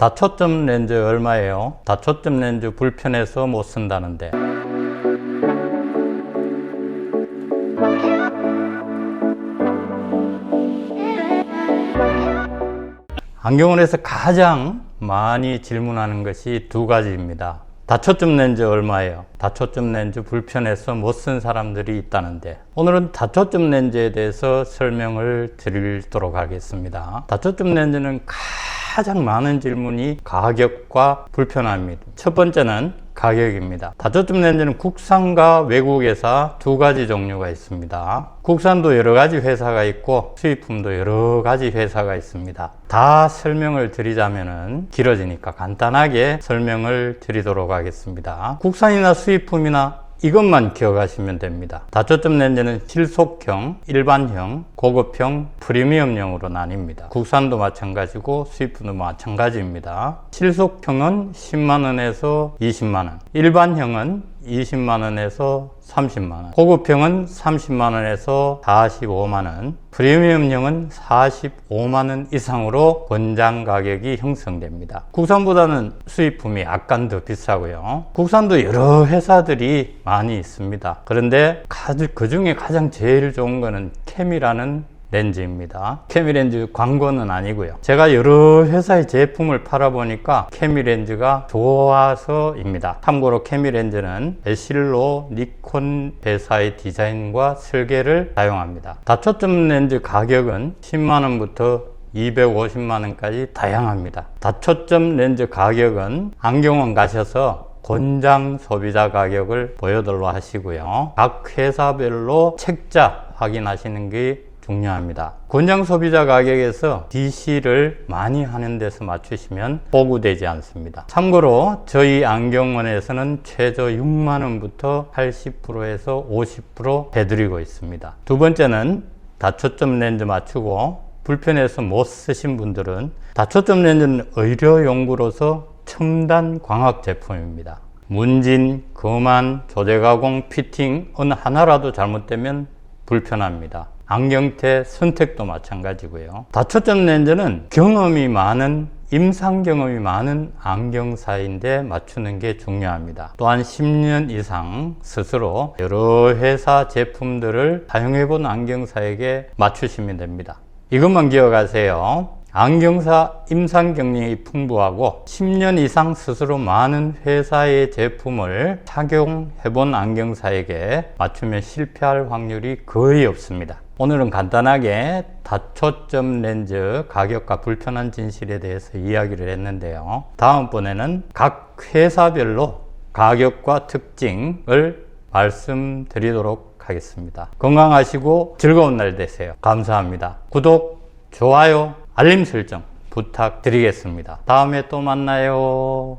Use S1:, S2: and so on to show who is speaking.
S1: 다초점 렌즈 얼마예요? 다초점 렌즈 불편해서 못 쓴다는데. 안경원에서 가장 많이 질문하는 것이 두 가지입니다. 다초점 렌즈 얼마예요? 다초점 렌즈 불편해서 못 쓴 사람들이 있다는데 오늘은 다초점 렌즈에 대해서 설명을 드리도록 하겠습니다. 다초점 렌즈는 가 장 많은 질문이 가격과 불편함입니다. 첫 번째는 가격입니다. 다초점 렌즈는 국산과 외국 회사 두 가지 종류가 있습니다. 국산도 여러 가지 회사가 있고 수입품도 여러 가지 회사가 있습니다. 다 설명을 드리자면은 길어지니까 간단하게 설명을 드리도록 하겠습니다. 국산이나 수입품이나 이것만 기억하시면 됩니다. 다초점 렌즈는 실속형, 일반형, 고급형, 프리미엄형으로 나뉩니다. 국산도 마찬가지고 수입품도 마찬가지입니다. 실속형은 10만원에서 20만원, 일반형은 20만원에서 30만원, 고급형은 30만원에서 45만원, 프리미엄형은 45만원 이상으로 권장 가격이 형성됩니다. 국산보다는 수입품이 약간 더 비싸고요. 국산도 여러 회사들이 많이 있습니다. 그런데 그 중에 가장 제일 좋은 거는 캠이라는 렌즈입니다. 케미렌즈 광고는 아니고요. 제가 여러 회사의 제품을 팔아보니까 케미렌즈가 좋아서입니다. 참고로 케미렌즈는 에실로, 니콘 회사의 디자인과 설계를 사용합니다. 다초점 렌즈 가격은 10만원부터 250만원까지 다양합니다. 다초점 렌즈 가격은 안경원 가셔서 권장 소비자 가격을 보여달로 하시고요. 각 회사별로 책자 확인하시는 게 중요합니다. 권장 소비자 가격에서 DC를 많이 하는 데서 맞추시면 보구되지 않습니다. 참고로 저희 안경원에서는 최저 6만원부터 80%에서 50% 해드리고 있습니다. 두 번째는 다초점 렌즈 맞추고 불편해서 못 쓰신 분들은 다초점 렌즈는 의료 용구로서 첨단 광학 제품입니다. 문진, 거만, 조제가공, 피팅 어느 하나라도 잘못되면 불편합니다. 안경테 선택도 마찬가지고요. 다초점 렌즈는 경험이 많은 임상 경험이 많은 안경사인데 맞추는 게 중요합니다. 또한 10년 이상 스스로 여러 회사 제품들을 사용해 본 안경사에게 맞추시면 됩니다. 이것만 기억하세요. 안경사 임상 경력이 풍부하고 10년 이상 스스로 많은 회사의 제품을 착용해 본 안경사에게 맞추면 실패할 확률이 거의 없습니다. 오늘은 간단하게 다초점 렌즈 가격과 불편한 진실에 대해서 이야기를 했는데요. 다음번에는 각 회사별로 가격과 특징을 말씀드리도록 하겠습니다. 건강하시고 즐거운 날 되세요. 감사합니다. 구독, 좋아요, 알림 설정 부탁드리겠습니다. 다음에 또 만나요.